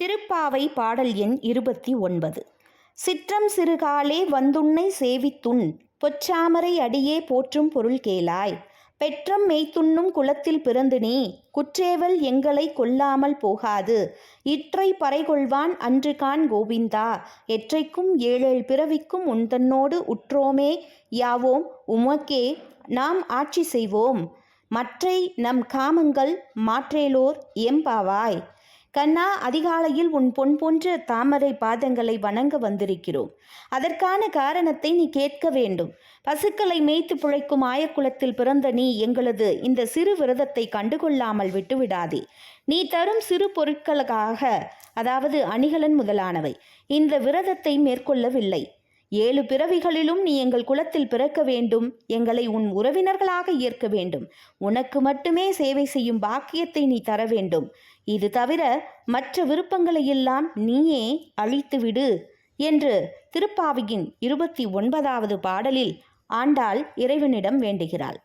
திருப்பாவை பாடல் எண் இருபத்தி ஒன்பது. சிற்றம் சிறுகாலே வந்துன்னை சேவித்துண் பொச்சாமரை அடியே போற்றும் பொருள் கேளாய். பெற்றம் மெய்த்துண்ணும் குலத்தில் பிறந்து நீ குற்றேவல் எங்களை கொல்லாமல் போகாது. இற்றை பறைகொள்வான் அன்று கான் கோவிந்தா எற்றைக்கும் ஏழேழ் பிறவிக்கும் உந்தன்னோடு உற்றோமே யாவோம் உமக்கே நாம் ஆட்சி செய்வோம். மற்றை நம் காமங்கள் மாற்றேலோர் எம்பாவாய். கண்ணா அதிகாலையில் உன் பொன் போன்ற தாமரை பாதங்களை வணங்க வந்திருக்கிறோம். அதற்கான காரணத்தை நீ கேட்க வேண்டும். பசுக்களை மேய்த்து பிழைக்கும் ஆயக்குலத்தில் பிறந்த நீ எங்களது இந்த சிறு விரதத்தை கண்டுகொள்ளாமல் விட்டுவிடாதே. நீ தரும் சிறு பொருட்களுக்காக அதாவது அணிகலன் முதலானவை இந்த விரதத்தை மேற்கொள்ளவில்லை. ஏழு பிறவிகளிலும் நீ எங்கள் குலத்தில் பிறக்க வேண்டும். எங்களை உன் உறவினர்களாக ஏற்க வேண்டும். உனக்கு மட்டுமே சேவை செய்யும் பாக்கியத்தை நீ தர வேண்டும். இது தவிர மற்ற விருப்பங்களை எல்லாம் நீயே அழித்துவிடு என்று திருப்பாவியின் இருபத்தி ஒன்பதாவது பாடலில் ஆண்டாள் இறைவனிடம் வேண்டுகிறாள்.